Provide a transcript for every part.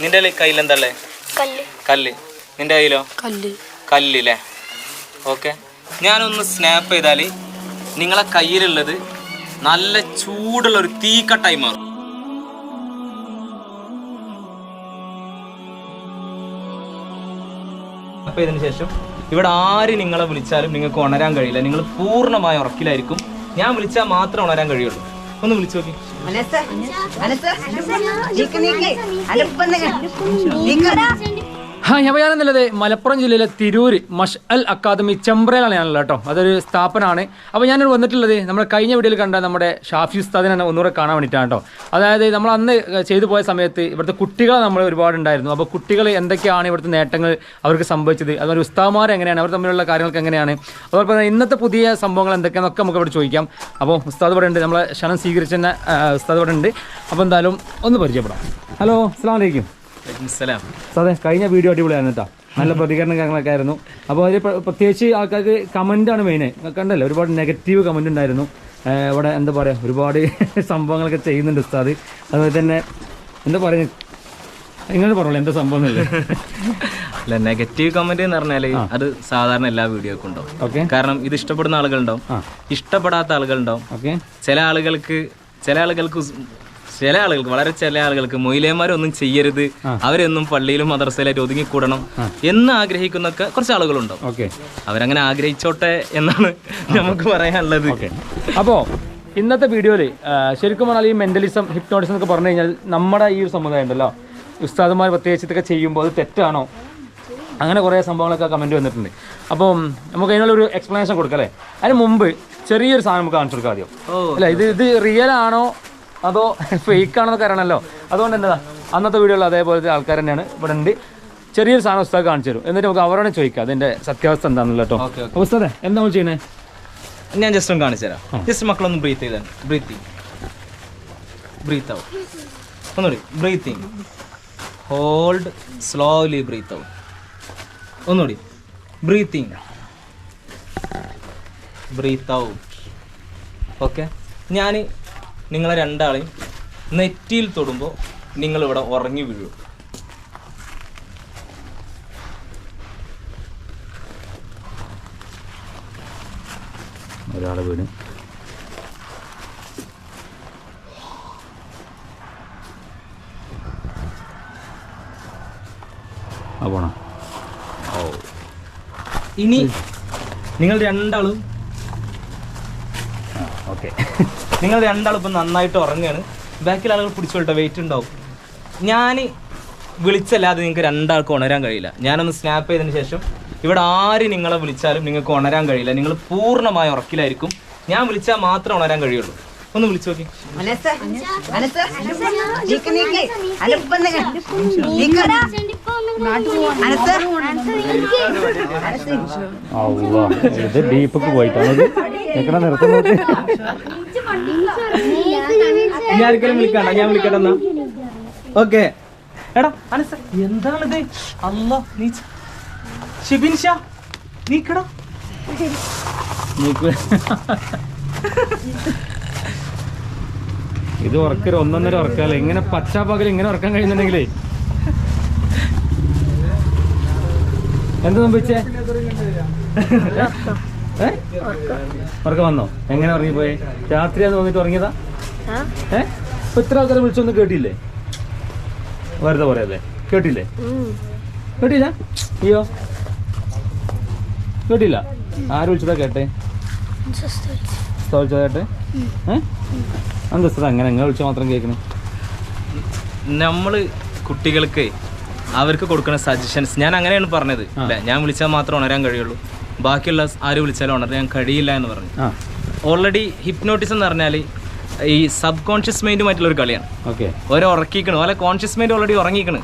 നിന്റെ കയ്യിൽ എന്താ കല്ല്. കല്ല്. നിന്റെ കയ്യിലോ? കല്ല്. കല്ലില്ലേ ഓക്കെ. ഞാനൊന്ന് സ്നാപ്പ് ചെയ്താൽ നിങ്ങളെ കയ്യിലുള്ളത് നല്ല ചൂടുള്ള ഒരു തീക്കട്ടായി മാറും. സ്നാപ്പ് ചെയ്തതിന് ശേഷം ഇവിടെ ആര് നിങ്ങളെ വിളിച്ചാലും നിങ്ങൾക്ക് ഉണരാൻ കഴിയില്ല. നിങ്ങൾ പൂർണമായ ഉറക്കിലായിരിക്കും. ഞാൻ വിളിച്ചാൽ മാത്രമേ ഉണരാൻ കഴിയുള്ളൂ. ഒന്ന് വിളിച്ചു നോക്കി. മനസ്സ് മനസ്സ് നീക്ക് നീക്ക്. അലപ്പന്ന് നീക്ക്. ഹാ ഞാൻ പറയാനെന്നുള്ളത് മലപ്പുറം ജില്ലയിലെ തിരൂര് മഷ് അൽ അക്കാദമി ചെമ്പ്രയിലാണ് ഞാനുള്ളത് കേട്ടോ. അതൊരു സ്ഥാപനമാണ്. അപ്പോൾ ഞാൻ വന്നിട്ടുള്ളത് നമ്മൾ കഴിഞ്ഞ വീഡിയോയിൽ കണ്ട നമ്മുടെ ഷാഫി ഉസ്താദിനെ ഒന്നുകൂടെ കാണാൻ വേണ്ടിയിട്ടാണ് കേട്ടോ. അതായത് നമ്മൾ അന്ന് ചെയ്തു പോയ സമയത്ത് ഇവിടുത്തെ കുട്ടികൾ നമ്മൾ ഒരുപാടുണ്ടായിരുന്നു അപ്പോൾ കുട്ടികൾ എന്തൊക്കെയാണ് ഇവിടുത്തെ നേട്ടങ്ങൾ അവർക്ക് സംഭവിച്ചത്? അതുപോലെ ഉസ്താമാർ എങ്ങനെയാണ്? അവർ തമ്മിലുള്ള കാര്യങ്ങളൊക്കെ എങ്ങനെയാണ്? അതുപോലെ തന്നെ ഇന്നത്തെ പുതിയ സംഭവങ്ങൾ എന്തൊക്കെയാണെന്നൊക്കെ നമുക്ക് ഇവിടെ ചോദിക്കാം. അപ്പോൾ ഉസ്താദ് ഇവിടെ ഉണ്ട്. നമ്മളെ ക്ഷണം സ്വീകരിച്ചെന്നെ ഉസ്താദ് ഇവിടെ ഉണ്ട്. അപ്പോൾ എന്തായാലും ഒന്ന് പരിചയപ്പെടാം. ഹലോ അസ്സാം വലൈക്കും കഴിഞ്ഞ വീഡിയോ അടിപൊളിയായിരുന്നു കേട്ടോ നല്ല പ്രതികരണം കാര്യങ്ങളൊക്കെ ആയിരുന്നു. അപ്പോൾ അതിൽ പ്രത്യേകിച്ച് ആൾക്കാർക്ക് കമന്റ് ആണ് മെയിൻ കണ്ടല്ലോ ഒരുപാട് നെഗറ്റീവ് കമന്റ് ഉണ്ടായിരുന്നു. ഇവിടെ എന്താ പറയുക ഒരുപാട് സംഭവങ്ങളൊക്കെ ചെയ്യുന്നുണ്ട് ഉസ്താദ്. അതുപോലെ തന്നെ എന്താ പറയുക ഇങ്ങനെ പറഞ്ഞു എന്താ സംഭവം എന്നല്ലേ അല്ല നെഗറ്റീവ് കമന്റ് എന്ന് പറഞ്ഞാൽ അത് സാധാരണ എല്ലാ വീഡിയോക്കും ഉണ്ടാവും. ഓക്കെ. കാരണം ഇത് ഇഷ്ടപ്പെടുന്ന ആളുകളുണ്ടാവും. ഇഷ്ടപ്പെടാത്ത ആളുകളുണ്ടാവും ഓക്കെ. ചില ആളുകൾക്ക് ചില ആളുകൾക്ക് ചില ആളുകൾക്ക് വളരെ ചില ആളുകൾക്ക് മൊയിലേമാരൊന്നും ചെയ്യരുത്. അവരൊന്നും പള്ളിയിലും മദർസയിലായിട്ട് ഒതുങ്ങിക്കൂടണം എന്ന് ആഗ്രഹിക്കുന്നൊക്കെ കുറച്ച് ആളുകളുണ്ടാവും ഓക്കെ. അവരങ്ങനെ ആഗ്രഹിച്ചോട്ടെ എന്നാണ് നമുക്ക് പറയാനുള്ളത്. അപ്പോ അപ്പോൾ ഇന്നത്തെ വീഡിയോയിൽ ശരിക്കും പറഞ്ഞാൽ ഈ മെന്റലിസം ഹിപ്നോട്ടിസം എന്നൊക്കെ പറഞ്ഞു കഴിഞ്ഞാൽ നമ്മുടെ ഈ ഒരു സമുദായം ഉണ്ടല്ലോ. ഉസ്താദുമാർ പ്രത്യേകിച്ച് ഇതൊക്കെ ചെയ്യുമ്പോൾ അത് തെറ്റാണോ? അങ്ങനെ കുറേ സംഭവങ്ങളൊക്കെ കമന്റ് വന്നിട്ടുണ്ട്. അപ്പം നമുക്ക് അതിനുള്ളൊരു എക്സ്പ്ലനേഷൻ കൊടുക്കാം അല്ലേ? അതിന് മുമ്പ് ചെറിയൊരു സാധനം നമുക്ക് കാണിച്ചു കൊടുക്കാം ആദ്യം. അല്ല? ഇത് ഇത് റിയൽ ആണോ? അതോ ഫേക്ക് ആണെന്നൊക്കെ അറിയണമല്ലോ. അതുകൊണ്ട് എന്താ അന്നത്തെ വീഡിയോയിൽ അതേപോലത്തെ ആൾക്കാർ തന്നെയാണ് ഇവിടെ ഉണ്ട്. ചെറിയൊരു സാധനം ഉസ്താദ് കാണിച്ചു തരും. എന്നിട്ട് നമുക്ക് അവരോട് ചോദിക്കാം അതിന്റെ സത്യാവസ്ഥ എന്താണെന്നല്ലോ കേട്ടോ. ഉസ്താദ് എന്താ നമ്മൾ ചെയ്യണേ? ഞാൻ ജസ്റ്റ് ഒന്ന് കാണിച്ചു തരാം. ജസ്റ്റ് മക്കളൊന്ന് ബ്രീത്ത് ചെയ്താൽ ബ്രീത്ത് ബ്രീത്ത് ഔട്ട് ഒന്നുകൂടി breathing hold slowly breathe out ഒന്നുകൂടി ബ്രീത്തിങ് ബ്രീത്ത് ഔട്ട് ഓക്കെ ഞാൻ നിങ്ങളെ രണ്ടാളെയും നെറ്റിയിൽ തൊടുമ്പോൾ നിങ്ങളിവിടെ ഉറങ്ങി വീഴും. ഒരാളെ വീണ്. പോണോ? ഇനി നിങ്ങൾ രണ്ടാളും ഓക്കെ. നിങ്ങൾ രണ്ടാളും ഇപ്പം നന്നായിട്ട് ഉറങ്ങുകയാണ് ബാക്കിൽ ആളുകൾ പിടിച്ചോട്ടോ വെയിറ്റ് ഉണ്ടാവും. ഞാൻ വിളിച്ചല്ലാതെ നിങ്ങൾക്ക് രണ്ടാൾക്ക് ഉണരാൻ കഴിയില്ല. ഞാനൊന്ന് സ്നാപ്പ് ചെയ്തതിന് ശേഷം ഇവിടെ ആര് നിങ്ങളെ വിളിച്ചാലും നിങ്ങൾക്ക് ഉണരാൻ കഴിയില്ല. നിങ്ങൾ പൂർണമായ ഉറക്കിലായിരിക്കും. ഞാൻ വിളിച്ചാൽ മാത്രമേ ഉണരാൻ കഴിയുള്ളൂ. ഒന്ന് വിളിച്ചു നോക്കി. നീക്ക് നീക്ക് നീക്ക്. ഇത് ഡീപ്പൊക്കെ പോയിട്ടാണ് എക്കട നിർത്തുന്നത്? ഇനി ആർക്കെങ്കിലും വിളിക്കണ്ട ഞാൻ വിളിക്കട്ടെ എന്നാ. ഓക്കെ. എടാ അനസ എന്താണിത്? അല്ല നീ ഷിബിൻ ഷാ നീക്കടാ. ഇത് ഉറക്കര ഒന്നൊന്നര ഉറക്കാല്ലേ? ഇങ്ങനെ പച്ചാ പകൽ ഇങ്ങനെ ഉറക്കാൻ കഴിയുന്നുണ്ടെങ്കിലേ. എന്താ സംഭവിച്ചേ? ഉറക്കം. വന്നോ? എങ്ങനെ ഉറങ്ങിപ്പോയി രാത്രിയാന്ന് വന്നിട്ട് ഉറങ്ങിയതാ? ഏ? ഇപ്പൊ ഇത്ര ആൾക്കാരെ വിളിച്ചൊന്നും കേട്ടില്ലേ? വെറുതെ പറയല്ലേ കേട്ടില്ലേ? കേട്ടില്ല? അയ്യോ. കേട്ടില്ല? ആര് വിളിച്ചതാ കേട്ടെ? കേട്ടെ ഏ? എന്താ സാർ അങ്ങനെ? നിങ്ങൾ വിളിച്ചാൽ മാത്രം കേൾക്കണേ. നമ്മൾ കുട്ടികൾക്ക് അവർക്ക് കൊടുക്കുന്ന സജഷൻസ് ഞാൻ അങ്ങനെയാണ് പറഞ്ഞത്. അല്ല ഞാൻ വിളിച്ചാൽ മാത്രം ഉണരാൻ കഴിയുള്ളൂ. ബാക്കിയുള്ള ആര് വിളിച്ചാലും ഉണരാൻ കഴിയില്ല എന്ന് പറഞ്ഞു. ഓൾറെഡി ഹിപ്നോട്ടിസം എന്ന് പറഞ്ഞാൽ ഈ സബ് കോൺഷ്യസ് മൈൻഡുമായിട്ടുള്ള ഒരു കളിയാണ്. ഓരോ ഉറക്കിക്കണു അല്ലെ കോൺഷ്യസ് മൈൻഡ് ഓൾറെഡി ഉറങ്ങിക്കണം.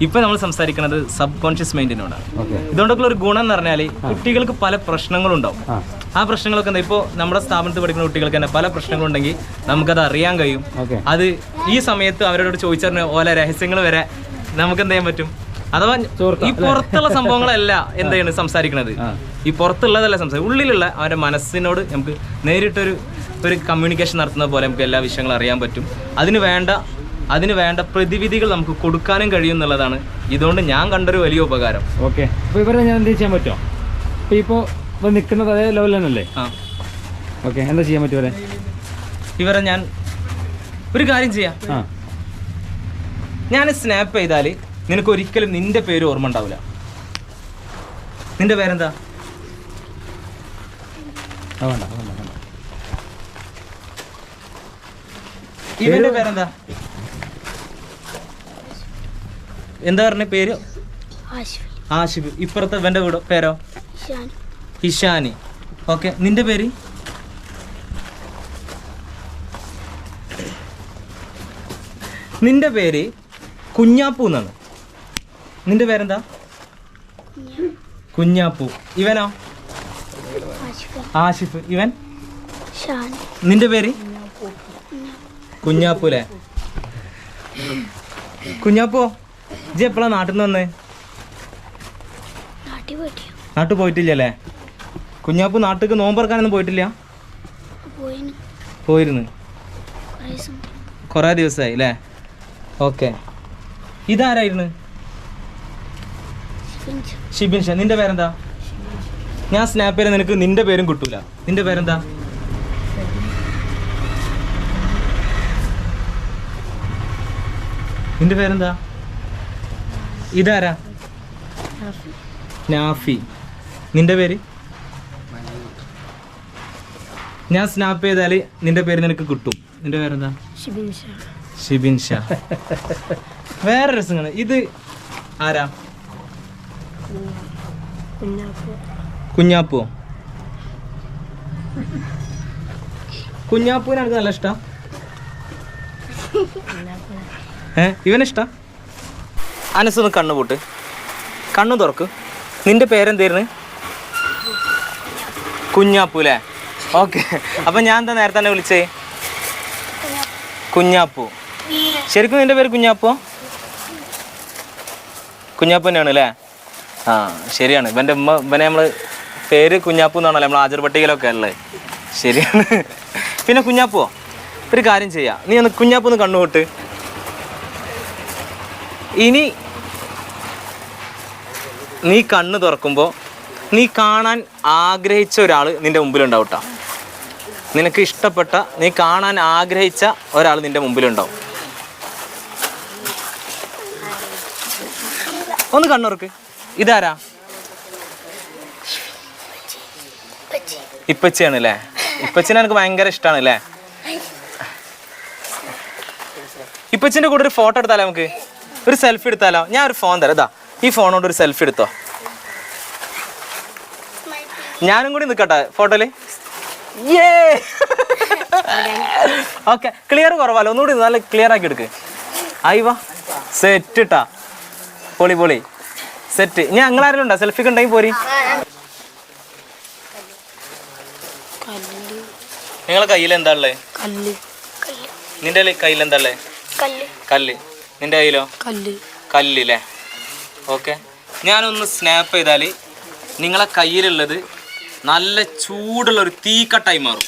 ഇപ്പൊ നമ്മൾ സംസാരിക്കുന്നത് സബ് കോൺഷ്യസ് മൈൻഡിനോടാണ് ഓക്കെ. ഇതുകൊണ്ടൊക്കെ ഒരു ഗുണം എന്ന് പറഞ്ഞാൽ കുട്ടികൾക്ക് പല പ്രശ്നങ്ങളും ഉണ്ടാവും. ആ. ആ പ്രശ്നങ്ങളൊക്കെ എന്താ ഇപ്പോൾ നമ്മുടെ സ്ഥാപനത്തിൽ പഠിക്കുന്ന കുട്ടികൾക്ക് തന്നെ പല പ്രശ്നങ്ങളുണ്ടെങ്കിൽ നമുക്കത് അറിയാൻ കഴിയും. അത് ഈ സമയത്ത് അവരോട് ചോദിച്ചറിഞ്ഞ ഓല രഹസ്യങ്ങൾ വരെ നമുക്ക് എന്ത് ചെയ്യാൻ പറ്റും? അഥവാ ഈ പുറത്തുള്ള സംഭവങ്ങളല്ല എന്താണ് സംസാരിക്കുന്നത് ഈ പുറത്തുള്ളതല്ല സംസാരിക്കും ഉള്ളിലുള്ള അവരുടെ മനസ്സിനോട് നമുക്ക് നേരിട്ടൊരു ഒരു കമ്മ്യൂണിക്കേഷൻ നടത്തുന്ന പോലെ നമുക്ക് എല്ലാ വിഷയങ്ങളും അറിയാൻ പറ്റും. അതിന് വേണ്ട അതിന് വേണ്ട പ്രതിവിധികൾ നമുക്ക് കൊടുക്കാനും കഴിയും എന്നുള്ളതാണ്. ഇതുകൊണ്ട് ഞാൻ കണ്ടൊരു വലിയ ഉപകാരം. ഓക്കെ. അപ്പോൾ ഇവരെ ഞാൻ എന്ത് ചെയ്യാൻ പറ്റുമോ ഇപ്പോ ഇപ്പോൾ ഇപ്പോൾ നിൽക്കുന്നത് അതേ ലെവലിൽ തന്നെയല്ലേ ആ. ഓക്കെ എന്താ ചെയ്യാൻ പറ്റും ഇവരെ? ഇവരെ ഞാൻ ഒരു കാര്യം ചെയ്യാം. ആ. ഞാൻ സ്നാപ്പ് ചെയ്താൽ നിനക്ക് ഒരിക്കലും നിന്റെ പേര് ഓർമ്മ ഉണ്ടാവില്ല. നിന്റെ പേരെന്താ? വേണ്ട ഇവന്റെ പേരെന്താ? എന്താ പറഞ്ഞ പേര്? ആശിഫ്. ആഷിഫ് ഇപ്പുറത്തെ ഇവന്റെ വീടോ? പേരോ? ഇഷാനി. ഓക്കെ. നിന്റെ പേര്? നിന്റെ പേര് കുഞ്ഞാപ്പു എന്നാണ്. നിന്റെ പേരെന്താ? കുഞ്ഞാപ്പൂ. ഇവനോ? ആഷിഫ് ഇവൻ? നിന്റെ പേര്? കുഞ്ഞാപ്പു അല്ലേ? കുഞ്ഞാപ്പോ. ഇജ്ജ് എപ്പോഴാ നാട്ടിൽ നിന്ന് വന്നേ? നാട്ടിൽ പോയിട്ട് നാട്ടിൽ പോയിട്ടില്ലല്ലേ? കുഞ്ഞാപ്പ് നാട്ടിലേക്ക് നോമ്പറക്കാനൊന്നും പോയിട്ടില്ല? പോയിരുന്നു. കുറേ ദിവസം കുറേ ദിവസമായി അല്ലേ? ഓക്കെ. ഇതാരായിരുന്നു? ഷിബിൻ ഷാ നിന്റെ പേരെന്താ? ഞാൻ സ്നാപ്പ് ചെയ്ത നിനക്ക് നിന്റെ പേരും കിട്ടൂല. നിന്റെ പേരെന്താ? നിന്റെ പേരെന്താ? ഇതാരാ? നാഫി. നിന്റെ പേര്? ഞാൻ സ്നാപ്പ് ചെയ്താൽ നിന്റെ പേര് നിനക്ക് കിട്ടും. നിന്റെ പേരെന്താ? ഷിബിൻ ഷാ. വേറെ രസങ്ങൾ ഇത് ആരാ? കുഞ്ഞാപ്പു. കുഞ്ഞാപ്പോ കുഞ്ഞാപ്പൂനെ എനിക്ക് നല്ല ഇഷ്ടം? ഏ? ഇവനിഷ്ട അനസൊന്ന് കണ്ണു പൂട്ട്. കണ്ണു തുറക്ക്. നിന്റെ പേരെന്തായിരുന്നു? കുഞ്ഞാപ്പു അല്ലേ ഓക്കെ. അപ്പം ഞാൻ എന്താ നേരത്തെ തന്നെ വിളിച്ചേ? കുഞ്ഞാപ്പു. ശരിക്കും നിന്റെ പേര് കുഞ്ഞാപ്പോ? കുഞ്ഞാപ്പു തന്നെയാണ് അല്ലേ ആ ശരിയാണ്. ഇവന്റെ ഉമ്മ ഇവനെ നമ്മൾ പേര് കുഞ്ഞാപ്പു എന്നാണല്ലോ നമ്മൾ ആചാർ അല്ലേ ശരിയാണ്. പിന്നെ കുഞ്ഞാപ്പോ? ഒരു കാര്യം ചെയ്യാം. നീ ഒന്ന് കുഞ്ഞാപ്പു ഒന്ന് ഇനി നീ കണ്ണ് തുറക്കുമ്പോൾ നീ കാണാൻ ആഗ്രഹിച്ച ഒരാൾ നിന്റെ മുമ്പിലുണ്ടാവും ട്ടോ. നിനക്ക് ഇഷ്ടപ്പെട്ട നീ കാണാൻ ആഗ്രഹിച്ച ഒരാൾ നിന്റെ മുമ്പിലുണ്ടാവും. ഒന്ന് കണ്ണുറക്ക്. ഇതാരാ? ഇപ്പച്ചിയാണ് അല്ലേ ഇപ്പച്ചിനെ എനിക്ക് ഭയങ്കര ഇഷ്ടമാണ് അല്ലേ ഇപ്പച്ചിന്റെ കൂടെ ഒരു ഫോട്ടോ എടുത്താലോ നമുക്ക്? ഒരു സെൽഫി എടുത്താലോ? ഞാൻ ഒരു ഫോൺ തരാം ഇതാ. ഈ ഫോണോണ്ട് ഒരു സെൽഫി എടുത്തോ. ഞാനും കൂടി നിൽക്കട്ടെ ഫോട്ടോയിൽ ഓക്കെ ക്ലിയർ കുറവല്ലോ ഒന്നുകൂടി നല്ല ക്ലിയർ ആക്കി എടുക്ക്. ആയി വാ. സെറ്റ് ഇട്ടാ. പൊളി പൊളി. സെറ്റ് ഞാൻ ഞങ്ങളാരെങ്കിലും ഉണ്ടോ? സെൽഫിക്ക് ഉണ്ടെങ്കിൽ പോരി. നിങ്ങളെ കയ്യിൽ എന്താ കല്ല്. നിന്റെ കയ്യിൽ എന്താ കല്ല്. കല്ല്. നിന്റെ കയ്യിലോ? കല്ല്. കല്ലില്ലേ ഓക്കെ. ഞാനൊന്ന് സ്നാപ്പ് ചെയ്താൽ നിങ്ങളെ കയ്യിലുള്ളത് നല്ല ചൂടുള്ള ഒരു തീക്കട്ടായി മാറും.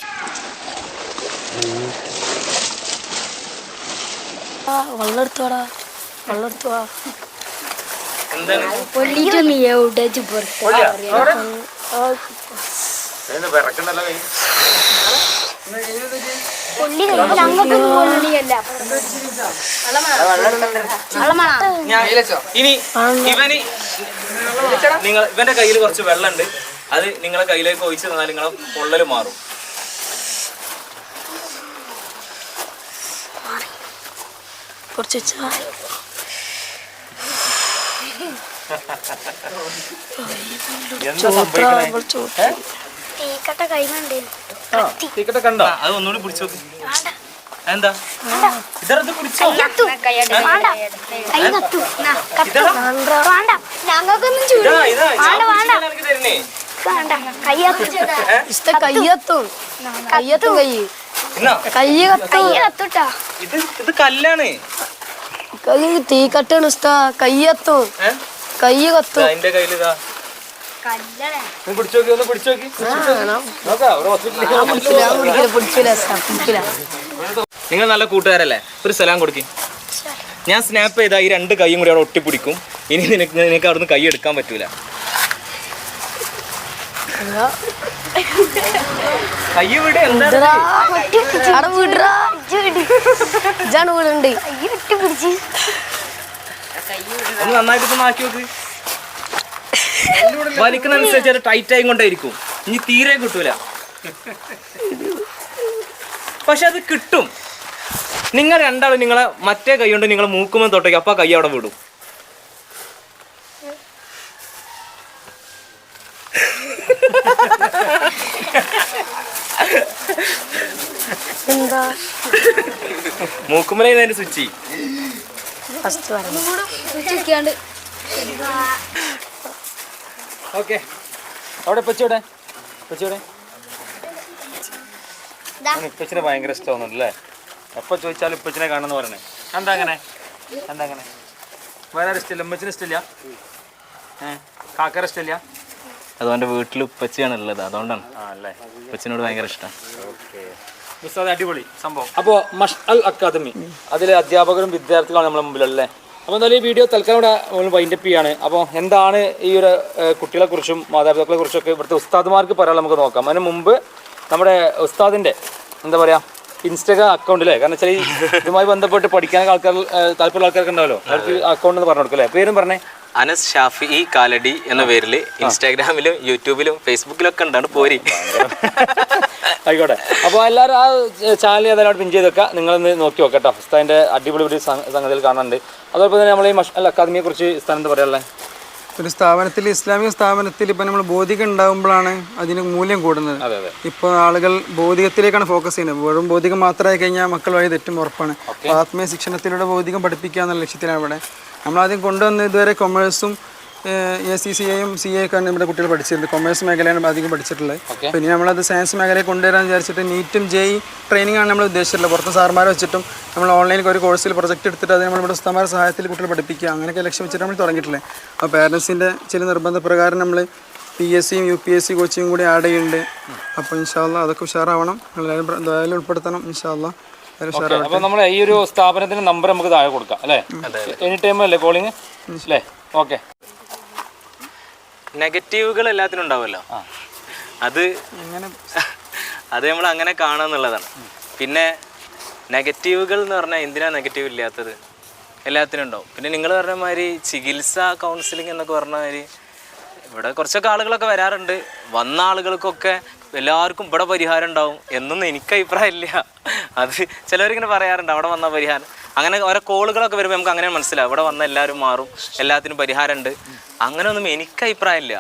ആ വെള്ളെടുത്തോടാ വെള്ളം എടുത്തോടാ എന്താണ് ഇനി ഇവന് നിങ്ങൾ ഇവന്റെ കയ്യിൽ കുറച്ച് വെള്ളമുണ്ട്. അത് നിങ്ങളെ കയ്യിലേക്ക് ഒഴിച്ച് തന്നാൽ നിങ്ങളെ പൊള്ളൽ മാറും. കുറച്ച് എന്താ സംഭവിക്കണേ? തീക്കട്ട കൈമണ്ട് തീക്കട്ടെ കണ്ടോ? അത് ഒന്നുകൂടി പിടിച്ചു നോക്ക്. എന്താ ഇതറത്ത് പിടിച്ചോ? ഞങ്ങൾക്കൊന്നും ഇതാ ഇതാ. കയ്യത്തും. കയ്യത്തും. കൈ കയ്യ. കല്ലാണ്. കൈ തീ കട്ടാണ് ഉസ്താ കയ്യത്തും? കയ്യ കത്തും. ഇതാ, എന്റെ കയ്യിൽ ഒന്ന് പിടിച്ചോക്കി നിങ്ങൾ നല്ല കൂട്ടുകാരല്ലേ? ഒരു സലാം കൊടുക്കി. ഞാൻ സ്നാപ്പ് ചെയ്താൽ ഈ രണ്ട് കൈയും കൂടി അവിടെ ഒട്ടിപ്പിടിക്കും. ഇനി നിനക്ക് നിനക്ക് അവിടുന്ന് കൈ എടുക്കാൻ പറ്റൂല. അവിടെ ഒന്ന് നന്നായിട്ട് മാറ്റി നോക്ക്. വലിക്കുന്നതനുസരിച്ച് അത് ടൈറ്റ് ആയി കൊണ്ടേയിരിക്കും. ഇനി തീരെ കിട്ടൂല. പക്ഷെ അത് കിട്ടും. നിങ്ങൾ രണ്ടാളും നിങ്ങളെ മറ്റേ കൈ കൊണ്ട് നിങ്ങളെ മൂക്കുമ്പോൾ തൊട്ടേക്ക് അപ്പൊ കൈ അവിടെ വിടും. എന്താ? അതിന്റെ സ്വിച്ച്. First okay. അവിടെ പച്ചോടെ പച്ചോടെ ഇപ്പച്ചിനെ ഭയങ്കര ഇഷ്ടമാണെന്നല്ലേ എപ്പൊ ചോദിച്ചാലും ഇപ്പച്ചിനെ കാണുന്ന പറയണേ. എന്താ അങ്ങനെ? എന്താ അങ്ങനെ? വേറെ ഇഷ്ടമില്ല. ഉമ്മച്ചിന് ഇഷ്ടമില്ല? ഏഹ് കാക്കര ഇഷ്ടമില്ല? അതുകൊണ്ട് വീട്ടിൽ ഉപ്പച്ചിയാണ് ഉള്ളത് അതുകൊണ്ടാണ്. ആ അല്ലേ? ഉപ്പച്ചിനോട് ഭയങ്കര ഇഷ്ടം. അടിപൊളി. സംഭവം. അപ്പോ മഷ് അൽ അക്കാദമി. അതിലെ അധ്യാപകരും വിദ്യാർത്ഥികളാണ് നമ്മുടെ മുമ്പിലല്ലേ അപ്പോൾ എന്തായാലും ഈ വീഡിയോ തൽക്കാലം ഇവിടെ വൈൻഡപ്പ് ചെയ്യാണ്. അപ്പോൾ എന്താണ് ഈ ഒരു കുട്ടികളെക്കുറിച്ചും മാതാപിതാക്കളെ കുറിച്ചൊക്കെ ഇവിടുത്തെ ഉസ്താദുമാർക്ക് പറയാൻ നമുക്ക് നോക്കാം. അതിന് മുമ്പ് നമ്മുടെ ഉസ്താദിന്റെ എന്താ പറയുക ഇൻസ്റ്റാഗ്രാം അക്കൗണ്ടിലെ കാരണം വെച്ചാൽ ഇതുമായി ബന്ധപ്പെട്ട് പഠിക്കാൻ ആൾക്കാർ താല്പര്യമുള്ള ആൾക്കാർക്ക് ഉണ്ടാവല്ലോ. അവർക്ക് അക്കൗണ്ട് എന്ന് പറഞ്ഞു കൊടുക്കല്ലേ പേരും പറഞ്ഞേ. അനസ് ഷാഫി ഈ കാലടി എന്ന പേരിൽ ഇൻസ്റ്റാഗ്രാമിലും യൂട്യൂബിലും ഫേസ്ബുക്കിലും ഒക്കെ ഉണ്ടാണ് പോരി. ആയിക്കോട്ടെ. അപ്പോൾ എല്ലാവരും ആ ചാനൽ ഏതായാലും പിൻ ചെയ്ത് വെക്കുക നിങ്ങളൊന്ന് നോക്കി നോക്കട്ടെ കേട്ടോ. ഉസ്താദിന്റെ അടിപൊളി ഒരു സംഗതിയിൽ കാണാനുണ്ട്. അതോടൊപ്പം തന്നെ നമ്മൾ ഈ മഷ് അക്കാദമിയെ കുറിച്ച് സ്ഥാനം എന്താ പറയാനുള്ളത് ഒരു സ്ഥാപനത്തിൽ ഇസ്ലാമിക സ്ഥാപനത്തിൽ ഇപ്പം നമ്മൾ ബോധികം ഉണ്ടാകുമ്പോഴാണ് അതിന് മൂല്യം കൂടുന്നത്. അതെ അതെ. ഇപ്പോൾ ആളുകൾ ബോധികത്തിലേക്കാണ് ഫോക്കസ് ചെയ്യുന്നത്. വെറും ബോധികം മാത്രമായി കഴിഞ്ഞാൽ മക്കൾ വഴി തെറ്റും ഉറപ്പാണ്. ആത്മീയ ശിക്ഷണത്തിലൂടെ ബോധികം പഠിപ്പിക്കുക എന്നുള്ള ലക്ഷ്യത്തിലാണ് ഇവിടെ നമ്മളാദ്യം കൊണ്ടുവന്ന് ഇതുവരെ കൊമേഴ്സും എ സി സി എയും സി എ ഒക്കെയാണ് നമ്മുടെ കുട്ടികൾ പഠിച്ചിട്ടുണ്ട് കൊമേഴ്സ് മേഖലയാണ് അധികം പഠിച്ചിട്ടുള്ളത്. പിന്നെ നമ്മളത് സയൻസ് മേഖലയിൽ കൊണ്ടുവരാൻ വിചാരിച്ചിട്ട് നീറ്റും ജെയി ട്രെയിനിങ് ആണ് നമ്മൾ ഉദ്ദേശിച്ചിട്ടുള്ളത്. പുറത്ത് സാർമാരെ വെച്ചിട്ടും നമ്മൾ ഓൺലൈനിൽ ഒരു കോഴ്സിൽ പ്രൊജക്റ്റ് എടുത്തിട്ട് അത് നമ്മൾ ഇവിടെ ഉസ്താമാരുടെ സഹായത്തിൽ കുട്ടികൾ പഠിപ്പിക്കുക. അങ്ങനെയൊക്കെ ലക്ഷ്യം വെച്ചിട്ട് നമ്മൾ തുടങ്ങിയിട്ടുള്ളത്. അപ്പോൾ പേരൻസിന്റെ ചില നിർബന്ധ പ്രകാരം നമ്മൾ പി എസ് സിയും യു പി എസ് സി കോച്ചിങ്ങും കൂടി ആഡ് ചെയ്യുന്നുണ്ട്. അപ്പോൾ ഇൻഷാല്ല അതൊക്കെ ഉഷാറാവണം. എല്ലാവരും എന്തായാലും ഉൾപ്പെടുത്തണം. ഇൻഷാല്ല അപ്പോൾ നമ്മൾ ഈ ഒരു സ്ഥാപനത്തിന്റെ നമ്പർ നമുക്ക് താഴെ കൊടുക്കാം അല്ലേ? എനി ടൈം അല്ലേ കോളിങ് അല്ലേ? ഓക്കെ നെഗറ്റീവുകൾ എല്ലാത്തിനും ഉണ്ടാവുമല്ലോ. അത് അത് നമ്മൾ അങ്ങനെ കാണാന്നുള്ളതാണ് പിന്നെ നെഗറ്റീവുകൾ എന്ന് പറഞ്ഞാൽ എന്തിനാ നെഗറ്റീവ് ഇല്ലാത്തത്? എല്ലാത്തിനും ഉണ്ടാവും. പിന്നെ നിങ്ങൾ പറഞ്ഞ മാതിരി ചികിത്സ കൗൺസിലിംഗ് എന്നൊക്കെ പറഞ്ഞ മാതിരി ഇവിടെ കുറച്ചൊക്കെ ആളുകളൊക്കെ വരാറുണ്ട്. വന്ന ആളുകൾക്കൊക്കെ എല്ലാവർക്കും ഇവിടെ പരിഹാരം ഉണ്ടാവും എന്നൊന്നും എനിക്ക് അഭിപ്രായമില്ല അത് ചിലവരിങ്ങനെ പറയാറുണ്ട് അവിടെ വന്ന പരിഹാരം. അങ്ങനെ ഓരോ കോളുകളൊക്കെ വരുമ്പോൾ നമുക്ക് അങ്ങനെ മനസ്സിലാവും. ഇവിടെ വന്ന എല്ലാവരും മാറും എല്ലാത്തിനും പരിഹാരമുണ്ട്. അങ്ങനെയൊന്നും എനിക്ക് അഭിപ്രായമില്ല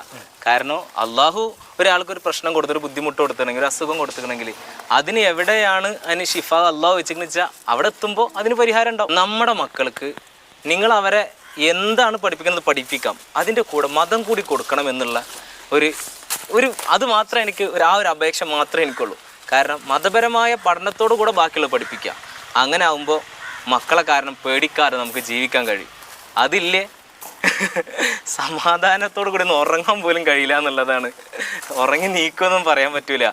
കാരണം അള്ളാഹു ഒരാൾക്ക് ഒരു പ്രശ്നം കൊടുത്തൊരു ബുദ്ധിമുട്ട് കൊടുത്തിട്ടുണ്ടെങ്കിൽ ഒരു അസുഖം കൊടുത്തിട്ടുണ്ടെങ്കിൽ അതിന് എവിടെയാണ് അതിന് ഷിഫ അള്ളാഹു വെച്ചെന്ന് വെച്ചാൽ അവിടെ എത്തുമ്പോൾ അതിന് പരിഹാരം ഉണ്ടാവും. നമ്മുടെ മക്കൾക്ക് നിങ്ങൾ അവരെ എന്താണ് പഠിപ്പിക്കുന്നത് പഠിപ്പിക്കാം. അതിന്റെ കൂടെ മതം കൂടി കൊടുക്കണം എന്നുള്ള ഒരു ഒരു അത് മാത്രമേ എനിക്ക് ഒരു ആ ഒരു അപേക്ഷ മാത്രമേ എനിക്കുള്ളൂ. കാരണം മതപരമായ പഠനത്തോടു കൂടെ ബാക്കിയുള്ള പഠിപ്പിക്കുക. അങ്ങനെ ആകുമ്പോൾ മക്കളെ കാരണം പേടിക്കാതെ നമുക്ക് ജീവിക്കാൻ കഴിയും. അതില്ലേ? സമാധാനത്തോടു കൂടി ഒന്ന് ഉറങ്ങാൻ പോലും കഴിയില്ല എന്നുള്ളതാണ്. ഉറങ്ങി നീക്കുമെന്നും പറയാൻ പറ്റൂല.